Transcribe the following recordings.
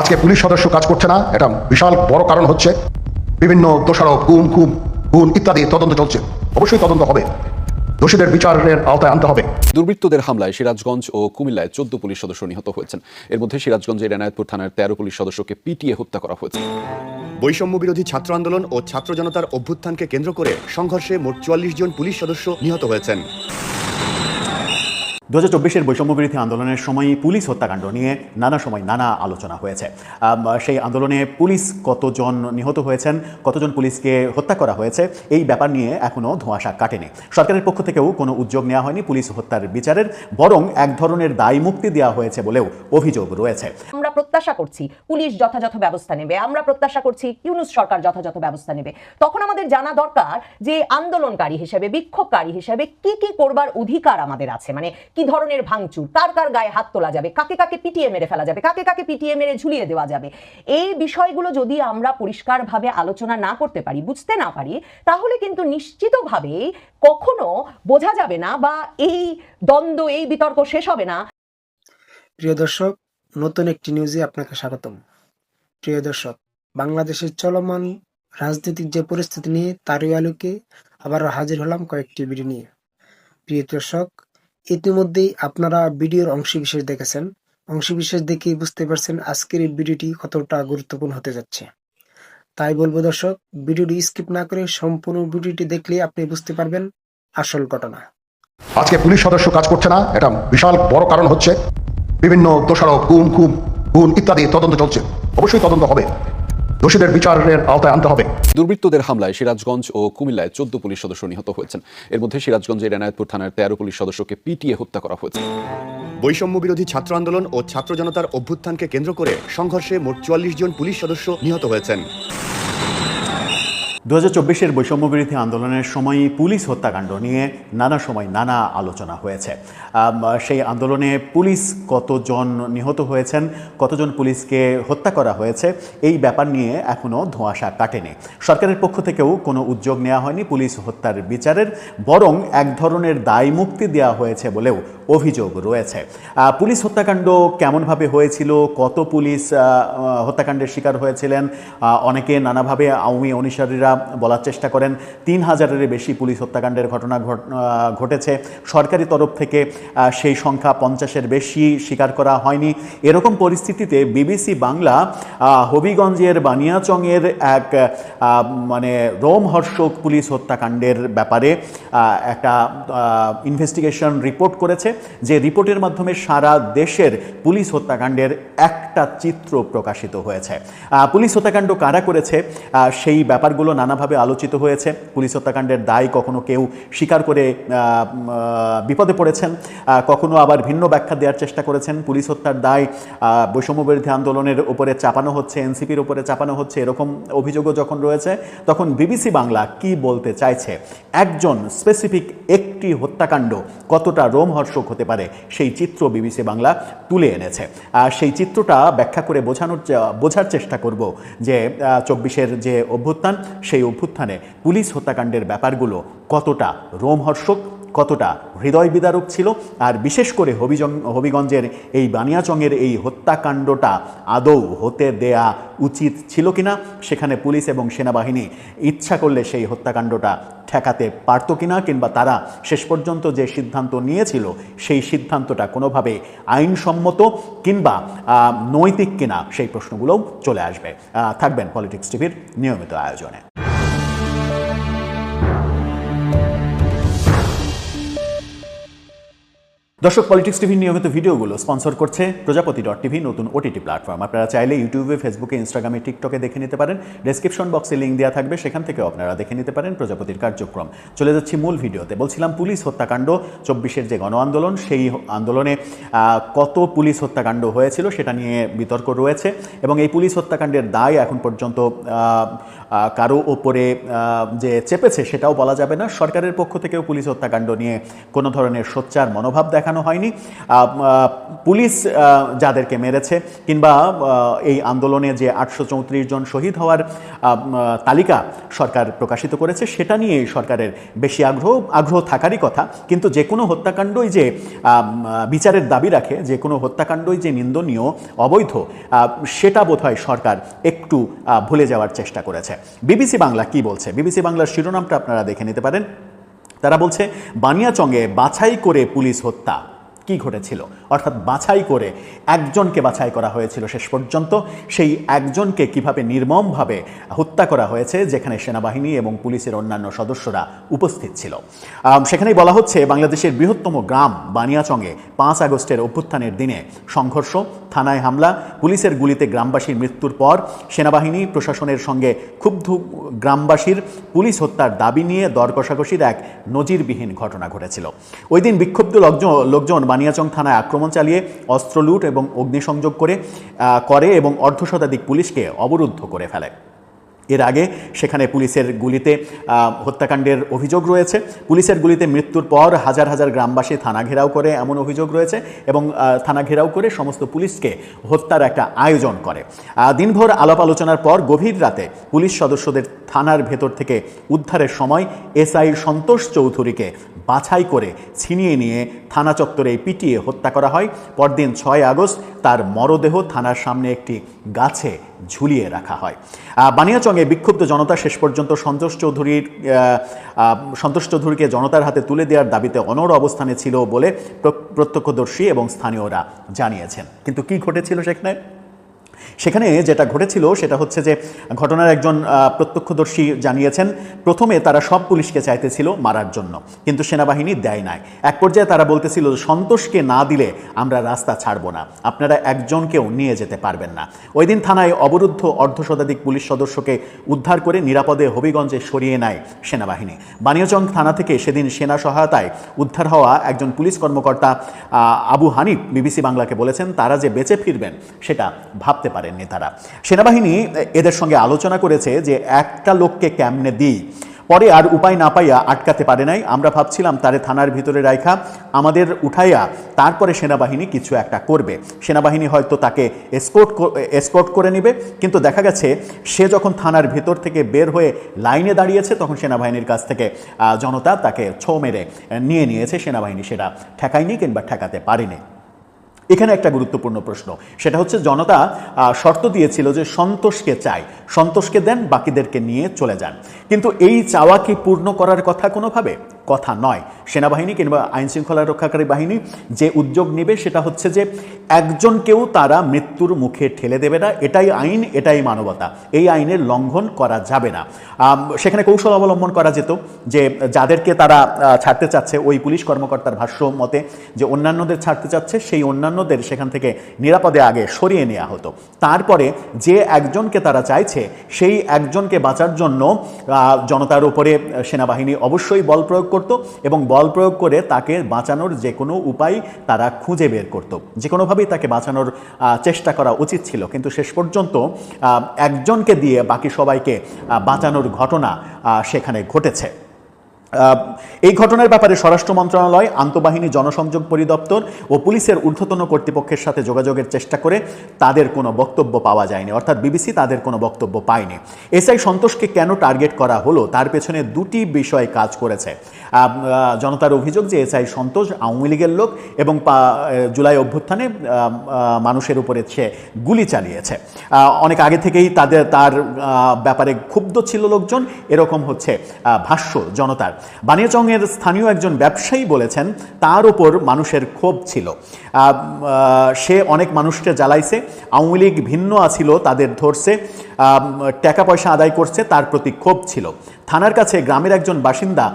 আজকে পুলিশ সদস্য কাজ করছে না এটা বিশাল বড় কারণ হচ্ছে। বিভিন্ন দোষারোপ গুম খুম গুণ ইত্যাদি তদন্ত চলছে। অবশ্যই তদন্ত হবে। দোষীদের বিচারের আওতায় আনতে হবে। দুর্বৃত্তদের হামলায় সিরাজগঞ্জ ও কুমিল্লায় চোদ্দ পুলিশ সদস্য নিহত হয়েছেন। এর মধ্যে সিরাজগঞ্জের এনায়তপুর থানার তেরো পুলিশ সদস্যকে পিটিয়ে হত্যা করা হয়েছে। বৈষম্য বিরোধী ছাত্র আন্দোলন ও ছাত্র জনতার অভ্যুত্থানকে কেন্দ্র করে সংঘর্ষে মোট চুয়াল্লিশ জন পুলিশ সদস্য নিহত হয়েছেন। দু হাজার চব্বিশের বৈষম্যবিরোধী আন্দোলনের সময় পুলিশ হত্যাকাণ্ড নিয়ে নানা সময় নানা আলোচনা হয়েছে। সেই আন্দোলনে পুলিশ কতজন নিহত হয়েছেন, কতজন পুলিশকে হত্যা করা হয়েছে, এই ব্যাপার নিয়ে এখনও ধোঁয়াশা কাটেনি। সরকারের পক্ষ থেকেও কোনো উদ্যোগ নেওয়া হয়নি পুলিশ হত্যার বিচারের, বরং এক ধরনের দায় মুক্তি দেওয়া হয়েছে বলেও অভিযোগ রয়েছে। আমরা প্রত্যাশা করছি পুলিশ যথাযথ ব্যবস্থা নেবে, আমরা প্রত্যাশা করছি ইউনুস সরকার যথাযথ ব্যবস্থা নেবে। তখন আমাদের জানা দরকার যে আন্দোলনকারী হিসেবে, বিক্ষোভকারী হিসেবে কি কি করবার অধিকার আমাদের আছে। মানে কি ধরনের ভাঙচুর? কার কার গায়ে হাত তোলা যাবে? কাকে কাকে পিটিয়ে মেরে ফেলা যাবে? কাকে কাকে পিটিয়ে মেরে ঝুলিয়ে দেওয়া যাবে? এই বিষয়গুলো যদি আমরা পরিষ্কারভাবে আলোচনা না করতে পারি, বুঝতে না পারি, তাহলে কিন্তু নিশ্চিতভাবে কখনো বোঝা যাবে না বা এই দ্বন্দ্ব, এই বিতর্ক শেষ হবে না। প্রিয় দর্শক, নতুন একটি নিউজে আপনাকে স্বাগতম। প্রিয় দর্শক, বাংলাদেশের চলমান রাজনৈতিক যে পরিস্থিতি নিয়ে তারই আলোকে আবারও হাজির হলাম কয়েকটি ভিডিও নিয়ে। প্রিয় দর্শক ইতিমধ্যেই আপনারা ভিডিওর অংশবিশেষ দেখেছেন। অংশবিশেষ দেখেই বুঝতে পারছেন আজকের এই ভিডিওটি কতটা গুরুত্বপূর্ণ হতে যাচ্ছে। তাই বলব দর্শক, ভিডিওটি স্কিপ না করে সম্পূর্ণ ভিডিওটি দেখলে আপনি বুঝতে পারবেন আসল ঘটনা। আজকে পুলিশ সদস্য কাজ করছে না, এটা বিশাল বড় কারণ হচ্ছে। বিভিন্ন দোষারোপ, গুম খুম গুণ ইত্যাদি তদন্ত চলছে। অবশ্যই তদন্ত হবে। দোষীদের বিচারের আওতায় আনতে হবে। দুর্বৃত্তদের হামলায় সিরাজগঞ্জ ও কুমিল্লায় চোদ্দ পুলিশ সদস্য নিহত হয়েছেন। এর মধ্যে সিরাজগঞ্জের এনায়তপুর থানার তেরো পুলিশ সদস্যকে পিটিয়ে হত্যা করা হয়েছে। বৈষম্য বিরোধী ছাত্র আন্দোলন ও ছাত্র জনতার অভ্যুত্থানকে কেন্দ্র করে সংঘর্ষে মোট চুয়াল্লিশ জন পুলিশ সদস্য নিহত হয়েছেন। দু হাজার চব্বিশের বৈষম্যবিরোধী আন্দোলনের সময় পুলিশ হত্যাকাণ্ড নিয়ে নানা সময় নানা আলোচনা হয়েছে। সেই আন্দোলনে পুলিশ কতজন নিহত হয়েছেন, কতজন পুলিশকে হত্যা করা হয়েছে, এই ব্যাপার নিয়ে এখনও ধোঁয়াশা কাটেনি। সরকারের পক্ষ থেকেও কোনো উদ্যোগ নেওয়া হয়নি পুলিশ হত্যার বিচারের, বরং এক ধরনের দায় মুক্তি দেওয়া হয়েছে বলেও অভিযোগ রয়েছে। পুলিশ হত্যাকাণ্ড কেমনভাবে হয়েছিল, কত পুলিশ হত্যাকাণ্ডের শিকার হয়েছিলেন অনেকে নানাভাবে আওয়ামী অনুসারীরা বলার চেষ্টা করেন। তিন হাজারের বেশি পুলিশ হত্যাকাণ্ডের ঘটনা ঘটেছে। সরকারি তরফ থেকে সেই সংখ্যা পঞ্চাশের বেশি স্বীকার করা হয়নি। এরকম পরিস্থিতিতে বিবিসি বাংলা হবিগঞ্জের বানিয়াচংয়ের এক মানে রোমহর্ষক পুলিশ হত্যাকাণ্ডের ব্যাপারে একটা ইনভেস্টিগেশন রিপোর্ট করেছে, যে রিপোর্টের মাধ্যমে সারা দেশের পুলিশ হত্যাকাণ্ডের একটা চিত্র প্রকাশিত হয়েছে। পুলিশ হত্যাকাণ্ড কারা করেছে সেই ব্যাপারগুলো নানাভাবে আলোচিত হয়েছে। পুলিশ হত্যাকাণ্ডের দায় কখনো কেউ স্বীকার করে বিপদে পড়েছেন। কখনো আবার ভিন্ন ব্যাখ্যা দেওয়ার চেষ্টা করেছেন। পুলিশ হত্যার দায় বৈষম্যবিরোধী আন্দোলনের উপরে চাপানো হচ্ছে, এনসিপির উপরে চাপানো হচ্ছে, এরকম অভিযোগও যখন রয়েছে, তখন বিবিসি বাংলা কি বলতে চাইছে? একজন স্পেসিফিক একটি হত্যাকাণ্ড কতটা রোমহর্ষক হতে পারে, সেই চিত্র বিবিসি বাংলা তুলে এনেছে। আর সেই চিত্রটা ব্যাখ্যা করে বোঝানোর বোঝার চেষ্টা করব যে চব্বিশের যে অভ্যুত্থান, সেই অভ্যুত্থানে পুলিশ হত্যাকাণ্ডের ব্যাপারগুলো কতটা রোমহর্ষক কতটা হৃদয় বিদারক ছিল আর বিশেষ করে হবিজং হবিগঞ্জের এই বানিয়াচংয়ের এই হত্যাকাণ্ডটা আদৌ হতে দেয়া উচিত ছিল কিনা, সেখানে পুলিশ এবং সেনাবাহিনী ইচ্ছা করলে সেই হত্যাকাণ্ডটা ঠেকাতে পারতো কিনা কিংবা তারা শেষ পর্যন্ত যে সিদ্ধান্ত নিয়েছিল, সেই সিদ্ধান্তটা কোনোভাবে আইনসম্মত কিংবা নৈতিক কিনা, সেই প্রশ্নগুলোও চলে আসবে। থাকবেন পলিটিক্স টিভির নিয়মিত আয়োজনে। দর্শক পলিটিক্স টিভির নিয়মিত ভিডিওগুলো স্পন্সর করছে প্রজাপতি ডট টিভি নতুন ওটিটি প্ল্যাটফর্ম আপনারা চাইলে ইউটিউবে ফেসবুকে ইনস্টাগ্রামে টিকটকে দেখে নিতে পারেন। ডেসক্রিপশন বক্সে লিঙ্ক দেওয়া থাকবে, সেখান থেকে আপনারা দেখে নিতে পারেন প্রজাপতির কার্যক্রম। চলে যাচ্ছি মূল ভিডিওতে। বলছিলাম পুলিশ হত্যাকাণ্ড, চব্বিশের যে গণ আন্দোলন সেই আন্দোলনে কত পুলিশ হত্যাকাণ্ড হয়েছিল সেটা নিয়ে বিতর্ক রয়েছে এবং এই পুলিশ হত্যাকাণ্ডের দায় এখন পর্যন্ত কারও ওপরে যে চেপেছে সেটাও বলা যাবে না। সরকারের পক্ষ থেকেও পুলিশ হত্যাকাণ্ড নিয়ে কোনো ধরনের সোচ্চার মনোভাব দেখা দেখানো হয়নি। পুলিশ যাদেরকে মেরেছে কিংবা এই আন্দোলনে যে আটশো চৌত্রিশ জন শহীদ হওয়ার তালিকা সরকার প্রকাশিত করেছে, সেটা নিয়ে সরকারের বেশি আগ্রহ আগ্রহ থাকারই কথা। কিন্তু যে কোনো হত্যাকাণ্ডই যে বিচারের দাবি রাখে, যে কোনো হত্যাকাণ্ডই যে নিন্দনীয়, অবৈধ সেটা বোধহয় সরকার একটু ভুলে যাওয়ার চেষ্টা করেছে। বিবিসি বাংলা কি বলছে? বিবিসি বাংলার শিরোনামটা আপনারা দেখে নিতে পারেন। তারা বলছে বানিয়াচংয়ে বাছাই করে পুলিশ হত্যা। কি ঘটেছিল? অর্থাৎ বাছাই করে একজনকে বাছাই করা হয়েছিল শেষ পর্যন্ত। সেই একজনকে কীভাবে নির্মমভাবে হত্যা করা হয়েছে, যেখানে সেনাবাহিনী এবং পুলিশের অন্যান্য সদস্যরা উপস্থিত ছিল। সেখানেই বলা হচ্ছে, বাংলাদেশের বৃহত্তম গ্রাম বানিয়াচংয়ে পাঁচ আগস্টের অভ্যুত্থানের দিনে সংঘর্ষ, থানায় হামলা, পুলিশের গুলিতে গ্রামবাসীর মৃত্যুর পর সেনাবাহিনী, প্রশাসনের সঙ্গে ক্ষুব্ধ গ্রামবাসীর পুলিশ হত্যার দাবি নিয়ে দর কষাকষির এক নজিরবিহীন ঘটনা ঘটেছিল। ওই দিন বিক্ষুব্ধ লোকজন লোকজন বানিয়াচং থানায় আক্রমণ চালিয়ে অস্ত্র লুট এবং অগ্নিসংযোগ করে করে এবং অর্ধশতাধিক পুলিশকে অবরুদ্ধ করে ফেলে। এর আগে সেখানে পুলিশের গুলিতে হত্যাকাণ্ডের অভিযোগ রয়েছে। পুলিশের গুলিতে মৃত্যুর পর হাজার হাজার গ্রামবাসী থানা ঘেরাও করে এমন অভিযোগ রয়েছে এবং থানা ঘেরাও করে সমস্ত পুলিশকে হত্যার একটা আয়োজন করে। দিনভর আলাপ আলোচনার পর গভীর রাতে পুলিশ সদস্যদের থানার ভেতর থেকে উদ্ধারের সময় এসআই সন্তোষ চৌধুরীকে বাছাই করে ছিনিয়ে নিয়ে থানা চত্বরে পিটিয়ে হত্যা করা হয়। পরদিন ছয় আগস্ট তার মরদেহ থানার সামনে একটি গাছে ঝুলিয়ে রাখা হয়। বানিয়াচংয়ে বিক্ষুব্ধ জনতা শেষ পর্যন্ত সন্তোষ চৌধুরীর সন্তোষ চৌধুরীকে জনতার হাতে তুলে দেওয়ার দাবিতে অনড় অবস্থানে ছিল বলে প্র- প্রত্যক্ষদর্শী এবং স্থানীয়রা জানিয়েছেন। কিন্তু কি ঘটেছিল সেখানে? সেখানে যেটা ঘটেছিল সেটা হচ্ছে যে ঘটনার একজন প্রত্যক্ষদর্শী জানিয়েছেন, প্রথমে তারা সব পুলিশকে চাইতেছিল মারার জন্য, কিন্তু সেনাবাহিনী দেয় নাই। এক পর্যায়ে তারা বলতেছিল, সন্তোষকে না দিলে আমরা রাস্তা ছাড়ব না, আপনারা একজনকেও নিয়ে যেতে পারবেন না। ওই দিন থানায় অবরুদ্ধ অর্ধশতাধিক পুলিশ সদস্যকে উদ্ধার করে নিরাপদে হবিগঞ্জে সরিয়ে নেয় সেনাবাহিনী। বানিয়াচং থানা থেকে সেদিন সেনা সহায়তায় উদ্ধার হওয়া একজন পুলিশ কর্মকর্তা আবু হানিফ বিবিসি বাংলাকে বলেছেন, তারা যে বেঁচে ফিরবেন, সেটা ভাবতে পারেননি তারা। সেনাবাহিনী এদের সঙ্গে আলোচনা করেছে যে একটা লোককে কেমনে দিই। পরে আর উপায় না পাইয়া আটকাতে পারে নাই। আমরা ভাবছিলাম, তারে থানার ভিতরে রাখা আমাদের উঠাইয়া তারপরে সেনাবাহিনী কিছু একটা করবে। সেনাবাহিনী হয়তো তাকে এসকোর্ট এসকোর্ট করে নেবে। কিন্তু দেখা গেছে, সে যখন থানার ভিতর থেকে বের হয়ে লাইনে দাঁড়িয়েছে, তখন সেনাবাহিনীর কাছ থেকে জনতা তাকে ছো মেরে নিয়ে নিয়েছে। সেনাবাহিনী সেটা ঠেকায়নি কিংবা ঠেকাতে পারেনি। এখানে একটা গুরুত্বপূর্ণ প্রশ্ন। সেটা হচ্ছে জনতা শর্ত দিয়েছিল যে সন্তোষকে চাই সন্তোষকে দেন, বাকিদেরকে নিয়ে চলে যান। কিন্তু এই চাওয়া কি পূর্ণ করার কথা কোনোভাবে? কথা নয়। সেনাবাহিনী কিংবা আইন শৃঙ্খলা রক্ষাকারী বাহিনী যে উদ্যোগ নেবে সেটা হচ্ছে যে একজনকেও তারা মৃত্যুর মুখে ঠেলে দেবে না। এটাই আইন, এটাই মানবতা। এই আইনের লঙ্ঘন করা যাবে না। সেখানে কৌশল অবলম্বন করা যেত যে যাদেরকে তারা ছাড়তে চাচ্ছে, ওই পুলিশ কর্মকর্তার ভাষ্য মতে যে অন্যান্যদের ছাড়তে চাচ্ছে, সেই অন্যান্যদের সেখান থেকে নিরাপদে আগে সরিয়ে নেওয়া হতো। তারপরে যে একজনকে তারা চাইছে, সেই একজনকে বাঁচার জন্য জনতার উপরে সেনাবাহিনী অবশ্যই বল প্রয়োগ করত এবং বল প্রয়োগ করে তাকে বাঁচানোর যে কোনো উপায় তারা খুঁজে বের করত। যে কোনোভাবেই তাকে বাঁচানোর চেষ্টা করা উচিত ছিল। কিন্তু শেষ পর্যন্ত একজনকে দিয়ে বাকি সবাইকে বাঁচানোর ঘটনা সেখানে ঘটেছে। এই ঘটনার ব্যাপারে স্বরাষ্ট্র মন্ত্রণালয়, আন্তঃবাহিনী জনসংযোগ পরিদপ্তর ও পুলিশের ঊর্ধ্বতন কর্তৃপক্ষের সাথে যোগাযোগের চেষ্টা করে তাদের কোনো বক্তব্য পাওয়া যায়নি। অর্থাৎ বিবিসি তাদের কোনো বক্তব্য পায়নি। এসআই সন্তোষকে কেন টার্গেট করা হলো? তার পেছনে দুটি বিষয় কাজ করেছে। জনতার অভিযোগ যে এসআই সন্তোষ আওয়ামী লীগের লোক এবং জুলাই অভ্যুত্থানে মানুষের উপরে সে গুলি চালিয়েছে। অনেক আগে থেকেই তাদের, তার ব্যাপারে ক্ষুব্ধ ছিল লোকজন। এরকম হচ্ছে ভাষ্য জনতার। বানিয়াচংয়ের স্থানীয় একজন ব্যবসায়ী বলেছেন, তার ওপর মানুষের ক্ষোভ ছিল। সে অনেক মানুষকে জ্বালাইছে, আওয়ামী লীগ ভিন্ন আছিল, তাদের ধরছে টাকা পয়সা আদায় করছে, তার প্রতি ক্ষোভ ছিল। থানার কাছে গ্রামের একজন বাসিন্দা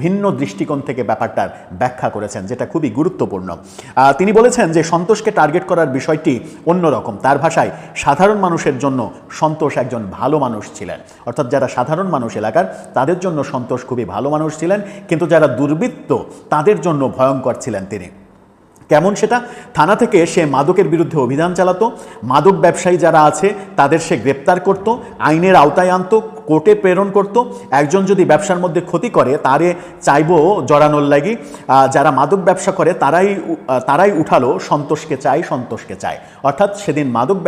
ভিন্ন দৃষ্টিকোণ থেকে ব্যাপারটার ব্যাখ্যা করেছেন, যেটা খুবই গুরুত্বপূর্ণ। তিনি বলেছেন যে সন্তোষকে টার্গেট করার বিষয়টি অন্যরকম। তার ভাষায়, সাধারণ মানুষের জন্য সন্তোষ একজন ভালো মানুষ ছিলেন। অর্থাৎ যারা সাধারণ মানুষ এলাকার, তাদের জন্য সন্তোষ খুবই ভালো মানুষ ছিলেন, কিন্তু যারা দুর্বৃত্ত, তাদের জন্য ভয়ঙ্কর ছিলেন তিনি। কেমন সেটা? থানা থেকে সে মাদকের বিরুদ্ধে অভিযান চালাতো। মাদক ব্যবসায়ী যারা আছে, তাদের সে গ্রেপ্তার করত, আইনের আওতায় আনতো, কোর্টে প্রেরণ করত। একজন যদি ব্যবসার মধ্যে ক্ষতি করে, তারে চাইব জড়ানোর লাগি। যারা মাদক ব্যবসা করে, তারাই তারাই উঠালো, সন্তোষকে চাই, সন্তোষকে চায় অর্থাৎ সেদিন মাদক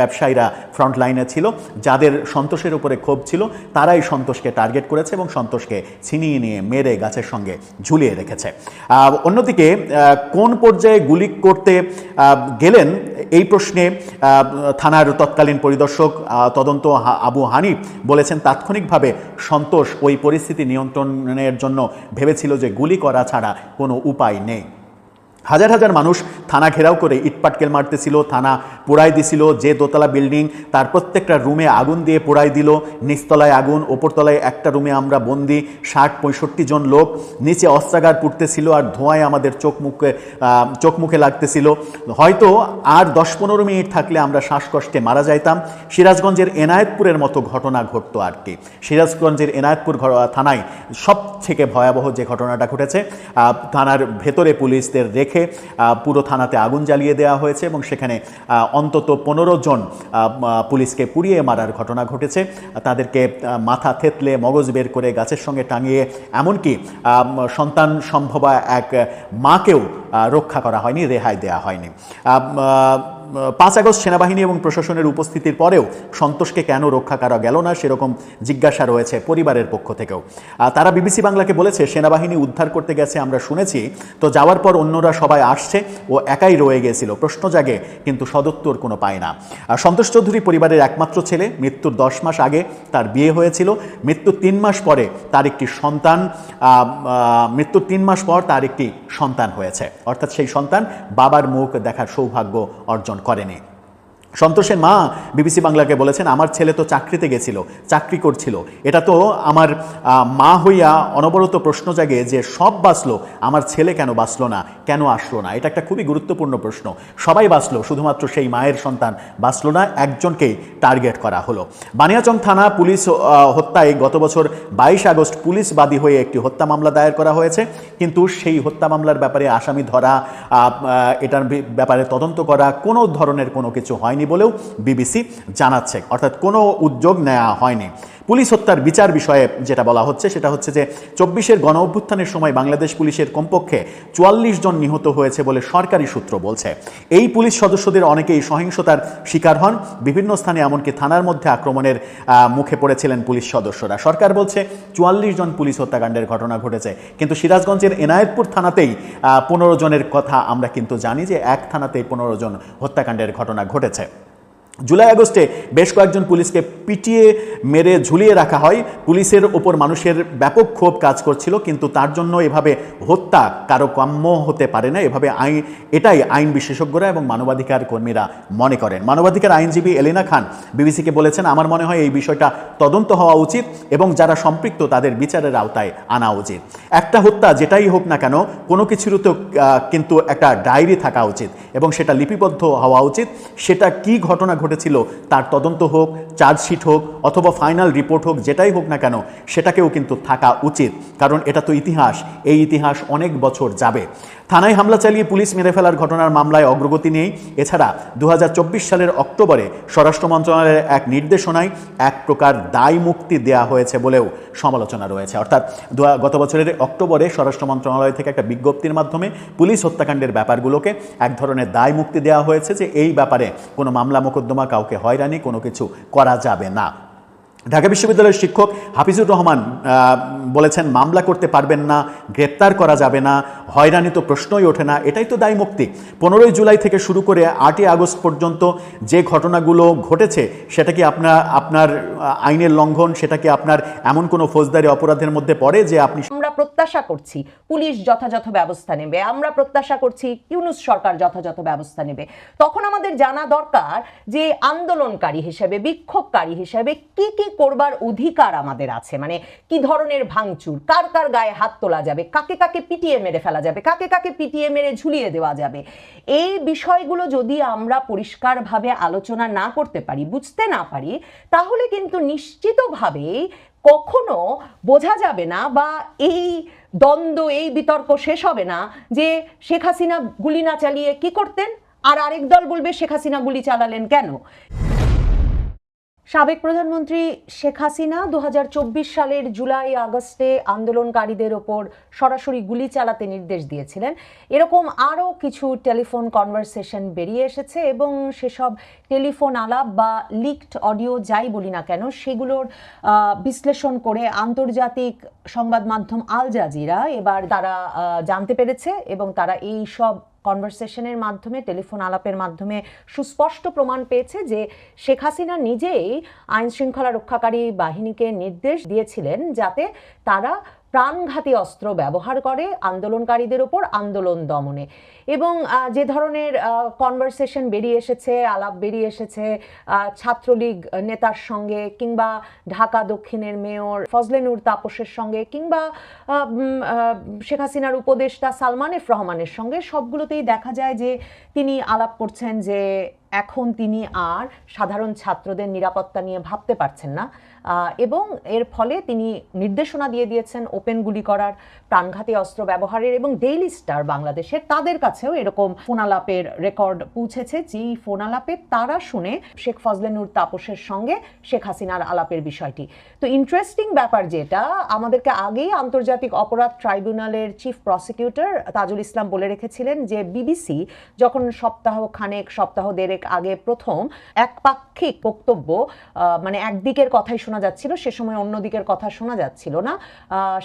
ব্যবসায়ীরা ফ্রন্ট লাইনে ছিল, যাদের সন্তোষের উপরে ক্ষোভ ছিল, তারাই সন্তোষকে টার্গেট করেছে এবং সন্তোষকে ছিনিয়ে নিয়ে মেরে গাছের সঙ্গে ঝুলিয়ে রেখেছে। অন্যদিকে কোন পর্যায়ে গুলি করতে গেলেন, এই প্রশ্নে থানার তৎকালীন পরিদর্শক তদন্ত আবু হানিফ বলেছেন, তাৎক্ষণিকভাবে সন্তোষ ওই পরিস্থিতি নিয়ন্ত্রণের জন্য ভেবেছিল যে গুলি করা ছাড়া কোনো উপায় নেই। হাজার হাজার মানুষ থানা ঘেরাও করে ইটপাটকেল মারতেছিল, থানা পোড়াই দিছিল, যে দোতলা বিল্ডিং তার প্রত্যেকটা রুমে আগুন দিয়ে পোড়াই দিল, নিচতলায় আগুন, ওপরতলায় একটা রুমে আমরা বন্দি, ষাট, পঁয়ষট্টি জন লোক, নিচে অস্ত্রাগার পুড়তেছিল আর ধোঁয়ায় আমাদের চোখ মুখে চোখ মুখে লাগতেছিল। হয়তো আর দশ পনেরো মিনিট থাকলে আমরা শ্বাসকষ্টে মারা যাইতাম। সিরাজগঞ্জের এনায়েতপুরের মতো ঘটনা ঘটতো আর কি। সিরাজগঞ্জের এনায়েতপুর থানায় সব থেকে ভয়াবহ যে ঘটনাটা ঘটেছে থানার ভেতরে পুলিশদের রেখে আহ, পুরো থানাতে আগুন জ্বালিয়ে দেওয়া হয়েছে এবং সেখানে অন্তত পনেরো জন পুলিশকে পুড়িয়ে মারার ঘটনা ঘটেছে। তাদেরকে মাথা থেতলে মগজ বের করে গাছের সঙ্গে টাঙিয়ে এমনকি সন্তান সম্ভবা এক মাকেও রক্ষা করা হয়নি রেহাই দেওয়া হয়নি। পাঁচ আগস্ট সেনাবাহিনী এবং প্রশাসনের উপস্থিতির পরেও সন্তোষকে কেন রক্ষা করা গেল না সেরকম জিজ্ঞাসা রয়েছে পরিবারের পক্ষ থেকেও। তারা বিবিসি বাংলাকে বলেছে, সেনাবাহিনী উদ্ধার করতে গেছে আমরা শুনেছি, তো যাওয়ার পর অন্যরা সবাই আসছে ও একাই রয়ে গেছিল। প্রশ্ন জাগে, কিন্তু সদত্তর কোনো পায় না। সন্তোষ চৌধুরী পরিবারের একমাত্র ছেলে, মৃত্যুর দশ মাস আগে তার বিয়ে হয়েছিল। মৃত্যুর তিন মাস পরে তার একটি সন্তান মৃত্যুর তিন মাস পর তার একটি সন্তান হয়েছে। অর্থাৎ সেই সন্তান বাবার মুখ দেখার সৌভাগ্য অর্জন করেনি। সন্তোষের মা বিবিসি বাংলাকে বলেছেন, আমার ছেলে তো চাকরিতে গেছিল, চাকরি করছিল। এটা তো আমার মা হইয়া অনবরত প্রশ্ন জাগে যে, সব বাঁচলো, আমার ছেলে কেন বাঁচলো না? কেন আসলো না? এটা একটা খুবই গুরুত্বপূর্ণ প্রশ্ন। সবাই বাঁচলো, শুধুমাত্র সেই মায়ের সন্তান বাঁচলো না, একজনকেই টার্গেট করা হলো। বানিয়াচং থানা পুলিশ হত্যায় গত বছর বাইশ আগস্ট পুলিশ বাদী হয়ে একটি হত্যা মামলা দায়ের করা হয়েছে। কিন্তু সেই হত্যা মামলার ব্যাপারে আসামি ধরা এটার ব্যাপারে তদন্ত করা কোনো ধরনের কোনো কিছু হয়নি। বলেও বিবিসি জানাচ্ছে। অর্থাৎ কোনো উদ্যোগ নেওয়া হয়নি। পুলিশ হত্যার বিচার বিষয়ে যেটা বলা হচ্ছে, সেটা হচ্ছে যে চব্বিশের গণ অভ্যুত্থানের সময় বাংলাদেশ পুলিশের কমপক্ষে চুয়াল্লিশ জন নিহত হয়েছে বলে সরকারি সূত্র বলছে। এই পুলিশ সদস্যদের অনেকেই সহিংসতার শিকার হন। বিভিন্ন স্থানে এমনকি থানার মধ্যে আক্রমণের মুখে পড়েছিলেন পুলিশ সদস্যরা। সরকার বলছে, চুয়াল্লিশ জন পুলিশ হত্যাকাণ্ডের ঘটনা ঘটেছে। কিন্তু সিরাজগঞ্জের এনায়েতপুর থানাতেই পনেরো জনের কথা আমরা কিন্তু জানি যে এক থানাতেই পনেরো জন হত্যাকাণ্ডের ঘটনা ঘটেছে। জুলাই আগস্টে বেশ কয়েকজন পুলিশকে পিটিয়ে, মেরে, ঝুলিয়ে রাখা হয়। পুলিশের ওপর মানুষের ব্যাপক ক্ষোভ কাজ করছিল, কিন্তু তার জন্য এভাবে হত্যা কারও কাম্য হতে পারে না। এভাবে আইন, এটাই আইন বিশেষজ্ঞরা এবং মানবাধিকার কর্মীরা মনে করেন। মানবাধিকার আইনজীবী এলিনা খান বিবিসিকে বলেছেন, আমার মনে হয় এই বিষয়টা তদন্ত হওয়া উচিত এবং যারা সম্পৃক্ত তাদের বিচারের আওতায় আনা উচিত। একটা হত্যা যেটাই হোক না কেন, কোনো কিছুর তো কিন্তু একটা ডায়েরি থাকা উচিত এবং সেটা লিপিবদ্ধ হওয়া উচিত। সেটা কি ঘটনা ঘটেছিল তার তদন্ত হোক, চার্জশিট হোক, অথবা ফাইনাল রিপোর্ট হোক, যেটাই হোক না কেন, সেটাকেও কিন্তু থাকা উচিত। কারণ এটা তো ইতিহাস, এই ইতিহাস অনেক বছর যাবে। থানায় হামলা চালিয়ে পুলিশ মেরে ফেলার ঘটনার মামলায় অগ্রগতি নেই। এছাড়া দু হাজার চব্বিশ সালের অক্টোবরে স্বরাষ্ট্র মন্ত্রণালয়ের এক নির্দেশনায় এক প্রকার দায় মুক্তি দেয়া হয়েছে বলেও সমালোচনা রয়েছে। অর্থাৎ গত বছরের অক্টোবরে স্বরাষ্ট্র মন্ত্রণালয় থেকে একটা বিজ্ঞপ্তির মাধ্যমে পুলিশ হত্যাকাণ্ডের ব্যাপারগুলোকে এক ধরনের দায় মুক্তি দেওয়া হয়েছে যে এই ব্যাপারে কোনো মামলা মোকদ্দমা কাউকে হয়রানি, কোনো কিছু করা যাবে না। ঢাকা বিশ্ববিদ্যালয়ের শিক্ষক হাফিজুর রহমান বলেছেন, মামলা করতে পারবেন না, গ্রেপ্তার করা যাবে না, হয়রানি তো প্রশ্নই ওঠে না। এটাই তো দায় মুক্তি। পনেরোই জুলাই থেকে শুরু করে আটই আগস্ট পর্যন্ত যে ঘটনাগুলো ঘটেছে, সেটা কি আপনার আপনার আইনের লঙ্ঘন, সেটা কি আপনার এমন কোনো ফৌজদারি অপরাধের মধ্যে পড়ে যে আপনি আমরা প্রত্যাশা করছি পুলিশ যথাযথ ব্যবস্থা নেবে। আমরা প্রত্যাশা করছি ইউনুস সরকার যথাযথ ব্যবস্থা নেবে। তখন আমাদের জানা দরকার যে আন্দোলনকারী হিসেবে, বিক্ষোভকারী হিসেবে কি কি করবার অধিকার আমাদের আছে? মানে কি ধরনের ভাঙচুর? কার কার গায়ে হাত তোলা যাবে? কাকে কাকে পিটিয়ে মেরে ফেলা যাবে? কাকে কাকে পিটিয়ে মেরে ঝুলিয়ে দেওয়া যাবে? এই বিষয়গুলো যদি আমরা পরিষ্কারভাবে আলোচনা না করতে পারি, বুঝতে না পারি, তাহলে কিন্তু নিশ্চিতভাবেই কখনো বোঝা যাবে না বা এই দ্বন্দ্ব, এই বিতর্ক শেষ হবে না যে শেখ হাসিনা গুলি না চালিয়ে কি করতেন? আর আরেক দল বলবে, শেখ হাসিনা গুলি চালালেন কেন? সাবেক প্রধানমন্ত্রী শেখ হাসিনা দু হাজার চব্বিশ সালের জুলাই আগস্টে আন্দোলনকারীদের ওপর সরাসরি গুলি চালাতে নির্দেশ দিয়েছিলেন। এরকম আরও কিছু টেলিফোন কনভারসেশন বেরিয়ে এসেছে এবং সেসব টেলিফোন আলাপ বা লিকড অডিও যাই বলি না কেন, সেগুলোর বিশ্লেষণ করে আন্তর্জাতিক সংবাদ মাধ্যম আল জাজিরা এবার তারা জানতে পেরেছে এবং তারা এই সব কনভারসেশনের মাধ্যমে, টেলিফোন আলাপের মাধ্যমে সুস্পষ্ট প্রমাণ পেয়েছে যে শেখ হাসিনা নিজেই আইন শৃঙ্খলা রক্ষাকারী বাহিনীকে নির্দেশ দিয়েছিলেন যাতে তারা প্রাণঘাতী অস্ত্র ব্যবহার করে আন্দোলনকারীদের ওপর আন্দোলন দমনে। এবং যে ধরনের কনভারসেশন বেরিয়ে এসেছে, আলাপ বেরিয়ে এসেছে ছাত্রলীগ নেতার সঙ্গে কিংবা ঢাকা দক্ষিণের মেয়র ফজলেনুর তাপসের সঙ্গে কিংবা শেখ হাসিনার উপদেষ্টা সালমান এফ রহমানের সঙ্গে সবগুলোতেই দেখা যায় যে তিনি আলাপ করছেন যে এখন তিনি আর সাধারণ ছাত্রদের নিরাপত্তা নিয়ে ভাবতে পারছেন না। এবং এর ফলে তিনি নির্দেশনা দিয়ে দিয়েছেন ওপেন গুলি করার, প্রাণঘাতী অস্ত্র ব্যবহারের এবং ডেইলি স্টার বাংলাদেশের। তাদের কাছেও এরকম ফোনালাপের রেকর্ড পৌঁছেছে, যেই ফোনালাপে তারা শুনে শেখ ফজলেনুর তাপসের সঙ্গে শেখ হাসিনার আলাপের বিষয়টি। তো ইন্টারেস্টিং ব্যাপার যেটা, আমাদেরকে আগেই আন্তর্জাতিক অপরাধ ট্রাইব্যুনালের চিফ প্রসিকিউটর তাজুল ইসলাম বলে রেখেছিলেন যে, বিবিসি যখন সপ্তাহ খানেক, সপ্তাহ দেড়েক আগে প্রথম একপাক্ষিক বক্তব্য মানে একদিকের কথাই শোনা যাচ্ছিল, সে সময় অন্য দিকের কথা শোনা যাচ্ছিল না।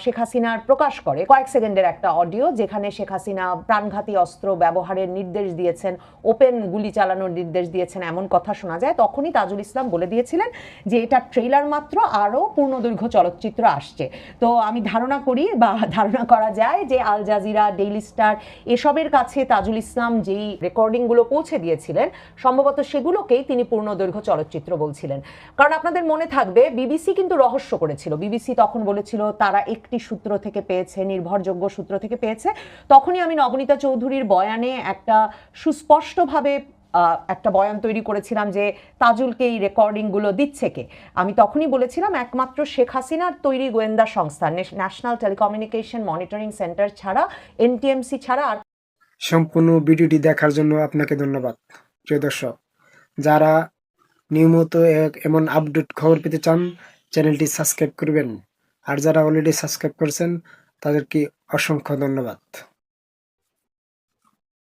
শেখ হাসিনার প্রকাশ করে কয়েক সেকেন্ডের একটা অডিও যেখানে শেখ হাসিনা প্রাণঘাতী অস্ত্র ব্যবহারের নির্দেশ দিয়েছেন, ওপেন গুলি চালানোর নির্দেশ দিয়েছেন, এমন কথা শোনা যায়। তখনই তাজুল ইসলাম বলে দিয়েছিলেন যে এটা ট্রেলার মাত্র, আরও পূর্ণদৈর্ঘ্য চলচ্চিত্র আসছে। তো আমি ধারণা করি বা ধারণা করা যায় যে আল জাজিরা, ডেইলি স্টার এসবের কাছে তাজুল ইসলাম যেই রেকর্ডিংগুলো পৌঁছে দিয়েছিলেন সম্ভবত সেগুলোকেই তিনি পূর্ণদৈর্ঘ্য চলচ্চিত্র বলছিলেন। কারণ আপনাদের মনে থাকবে, বিবিসি কিন্তু রহস্য করেছিল। বিবিসি তখন বলেছিল, তারা একটি সূত্র থেকে পেয়েছে, নির্ভরযোগ্য সূত্র থেকে পেয়েছে। তখনই আমি নবনীতা চৌধুরীর বয়ানে একটা সুস্পষ্টভাবে একটা বয়ান তৈরি করেছিলাম যে, তাজুলকে এই রেকর্ডিংগুলো দিচ্ছে কে? আমি তখনই বলেছিলাম, একমাত্র শেখ হাসিনার তৈরি গোয়েন্দা সংস্থা ন্যাশনাল টেলিকমিউনিকেশন মনিটরিং সেন্টার ছাড়া, এনটিএমসি ছাড়া আর সম্পূর্ণ ভিডিওটি দেখার জন্য আপনাকে ধন্যবাদ। প্রিয় দর্শক, যারা নিয়মিত এমন আপডেট খবর পেতে চান চ্যানেলটি সাবস্ক্রাইব করবেন। আর যারা অলরেডি সাবস্ক্রাইব করেছেন, তাদেরকে অসংখ্য ধন্যবাদ।